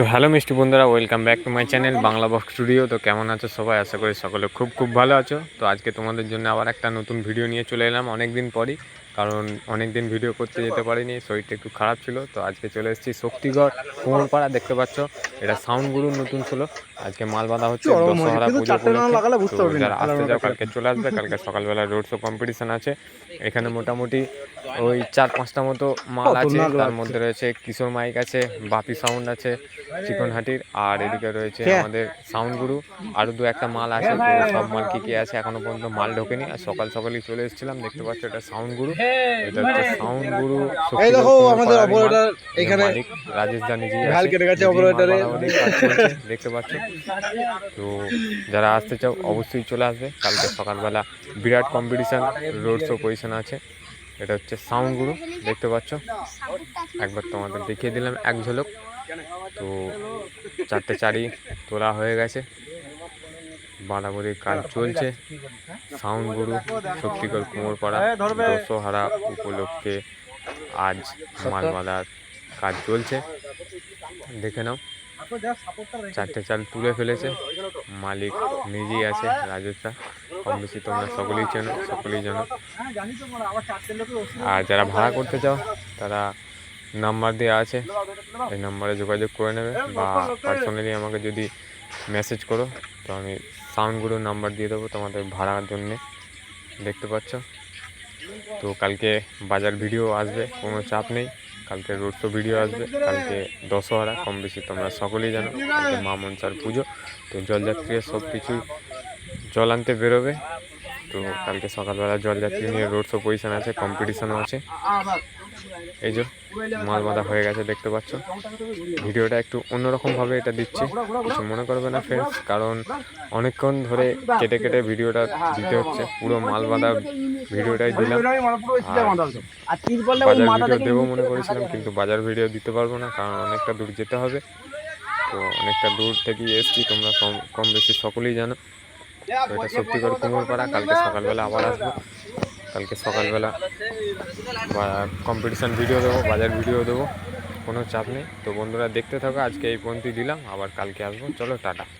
তো হ্যালো মিষ্টি বন্ধুরা welcome back to my channel Bangla box studio তো কেমন আছো সবাই? আশা করি সকলে খুব খুব ভালো আছো। তো আজকে তোমাদের জন্য আবার একটা নতুন ভিডিও নিয়ে চলে এলাম অনেক দিন পরই। কারণ অনেক দিন ভিডিও করতে যেতে পারিনি শরীরটা একটু খারাপ ছিল তো আজকে চলে এসেছি শক্তিগড় কুমোরপাড়া দেখতে পাচ্ছ? এটা সাউন্ড গুরুর নতুন ছিল। আজকে মাল বাঁধা হচ্ছে দশহরা পুজো উপলক্ষে। যারা আসতে যাও কালকে চলে আসবে। কালকে সকালবেলা রোড শো কম্পিটিশন আছে। এখানে মোটামুটি ওই চার পাঁচটা মতো মাল আছে। তার মধ্যে রয়েছে কিশোর মাইক আছে বাপি সাউন্ড আছে চিকনহাটির আর এদিকে রয়েছে। আমাদের সাউন্ড গুরু আরও দু একটা মাল আছে সব মাল কি কি আছে এখনও পর্যন্ত মাল ঢোকেনি। আর সকাল সকালই চলে এসেছিলাম দেখতে পাচ্ছ এটা সাউন্ড গুরু এটা হচ্ছে সাউন্ড গুরু এই দেখো আমাদের অপারেটর এখানে রাজেশ দা নিজেই ঢাল কেটে গেছে নিজেই মাল operator-এর। বানাবানি কাজ করছে, দেখতে পাচ্ছ? তো যারা আসতে চাও অবশ্যই চলে আসবে। কালকে সকালবেলা বিরাট কম্পিটিশন রোড শো পজিশন আছে। এটা হচ্ছে সাউন্ড গুরু দেখতে পাচ্ছ? একবার তোমাদের দেখিয়ে দিলাম এক ঝলক। তো চারটে চারি তোলা হয়ে গেছে। বাড়াবাড়ির কাজ চলছে। সাউন্ড গুরু শক্তিগড় কুমোরপাড়া দশহারা উপলক্ষে আজ মাল বাঁধার কাজ চলছে। দেখে নাও। চারটে চাল তুলে ফেলেছে। মালিক নিজেই আছে রাজেশটা কম বেশি তোমরা সকলেই চেনো সকলেই জানো। আর যারা ভাড়া করতে চাও তারা নাম্বার দেওয়া আছে। এই নাম্বারে যোগাযোগ করে নেবে বা পার্সোনালি আমাকে যদি মেসেজ করো, তো আমি সাউন্ডগুলোর নাম্বার দিয়ে দেবো তোমাদের ভাড়ার জন্যে, দেখতে পাচ্ছ? তো কালকে বাজার ভিডিও আসবে, কোনো চাপ নেই। কালকে রোড শো ভিডিও আসবে, কালকে দশহরা, কম বেশি তোমরা সকলেই জানো, কালকে মা মনসার পুজো। তো জলযাত্রীরা সব কিছুই জল আনতে বেরোবে। তো কালকে সকালবেলা জলযাত্রী নিয়ে রোড শো পজিশন আছে কম্পিটিশনও আছে। এই যে মাল বাঁধা হয়ে গেছে দেখতে পাচ্ছ। ভিডিওটা একটু অন্যরকমভাবে এটা দিচ্ছি। কিছু মনে করবে না ফ্রেন্ডস কারণ অনেকক্ষণ ধরে কেটে কেটে ভিডিওটা দিতে হচ্ছে। পুরো মাল বাঁধা ভিডিওটাই দিলাম। বাজার ভিডিও দেবো মনে করেছিলাম কিন্তু বাজার ভিডিও দিতে পারব না কারণ অনেকটা দূর যেতে হবে। তো অনেকটা দূর থেকেই এসছি তোমরা কম কম বেশি সকলেই জানো। এটা সত্যিকার কুমোরপাড়া কালকে সকালবেলা আবার আসব। কালকে সকালবেলা কম্পিটিশান ভিডিও দেবো, বাজার ভিডিও দেবো, কোনো চাপ নেই। তো বন্ধুরা দেখতে থাকো, আজকে এই পর্যন্তই দিলাম, আবার কালকে আসব। চলো, টাটা।